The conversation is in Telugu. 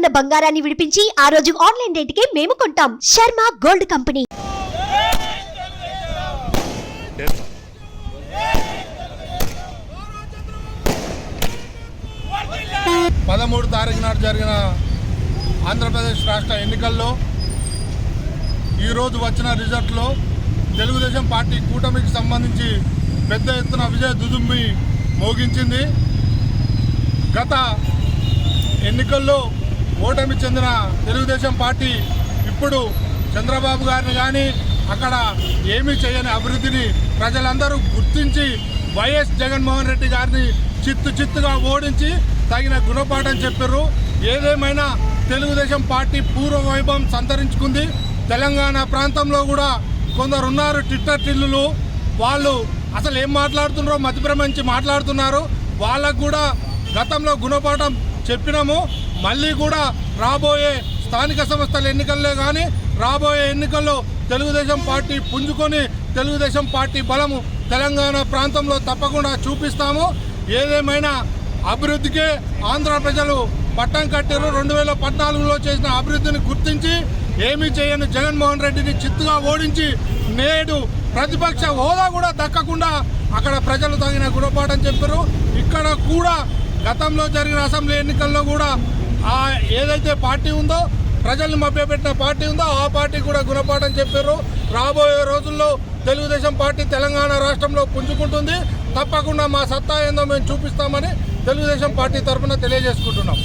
ఉన్న బంగారాన్ని విడిపించి ఆ రోజు ఆన్లైన్ రేటుకే మేము కొంటాం. Sharma gold company. పదమూడు తారీఖు నాడు జరిగిన ఆంధ్రప్రదేశ్ రాష్ట్ర ఎన్నికల్లో ఈరోజు వచ్చిన రిజల్ట్లో తెలుగుదేశం పార్టీ కూటమికి సంబంధించి పెద్ద ఎత్తున విజయ దుదుమ్మి మోగించింది. గత ఎన్నికల్లో ఓటమి చెందిన తెలుగుదేశం పార్టీ ఇప్పుడు చంద్రబాబు గారిని కానీ అక్కడ ఏమీ చేయని అభివృద్ధిని ప్రజలందరూ గుర్తించి వైఎస్ జగన్మోహన్ రెడ్డి గారిని చిత్తు చిత్తుగా ఓడించి తగిన గుణపాఠం చెప్పారు ఏదేమైనా తెలుగుదేశం పార్టీ పూర్వ వైభవం సంతరించుకుంది. తెలంగాణ ప్రాంతంలో కూడా కొందరు ఉన్నారు టిట్టర్ టిల్లులు. వాళ్ళు అసలు ఏం మాట్లాడుతున్నారో మతిభ్రమించి మాట్లాడుతున్నారు. వాళ్ళకు కూడా గతంలో గుణపాఠం చెప్పినాము. మళ్ళీ కూడా రాబోయే స్థానిక సంస్థల ఎన్నికల్లో కానీ రాబోయే ఎన్నికల్లో తెలుగుదేశం పార్టీ పుంజుకొని తెలుగుదేశం పార్టీ బలము తెలంగాణ ప్రాంతంలో తప్పకుండా చూపిస్తాము. ఏదేమైనా అభివృద్ధికే ఆంధ్ర ప్రజలు పట్టం కట్టారు. రెండు వేల పద్నాలుగులో చేసిన అభివృద్ధిని గుర్తించి ఏమీ చేయని జగన్మోహన్ రెడ్డిని చిత్తుగా ఓడించి నేడు ప్రతిపక్ష హోదా కూడా దక్కకుండా అక్కడ ప్రజలు తగిన గుణపాఠం చెప్పారు. ఇక్కడ కూడా గతంలో జరిగిన అసెంబ్లీ ఎన్నికల్లో కూడా ఆ ఏదైతే పార్టీ ఉందో ప్రజల్ని మభ్యపెట్టిన పార్టీ ఉందో ఆ పార్టీ కూడా గుణపాఠం చెప్పారు. రాబోయే రోజుల్లో తెలుగుదేశం పార్టీ తెలంగాణ రాష్ట్రంలో పుంజుకుంటుంది. తప్పకుండా మా సత్తా ఏందో మేము చూపిస్తామని తెలుగుదేశం పార్టీ తరఫున తెలియజేసుకుంటున్నాం.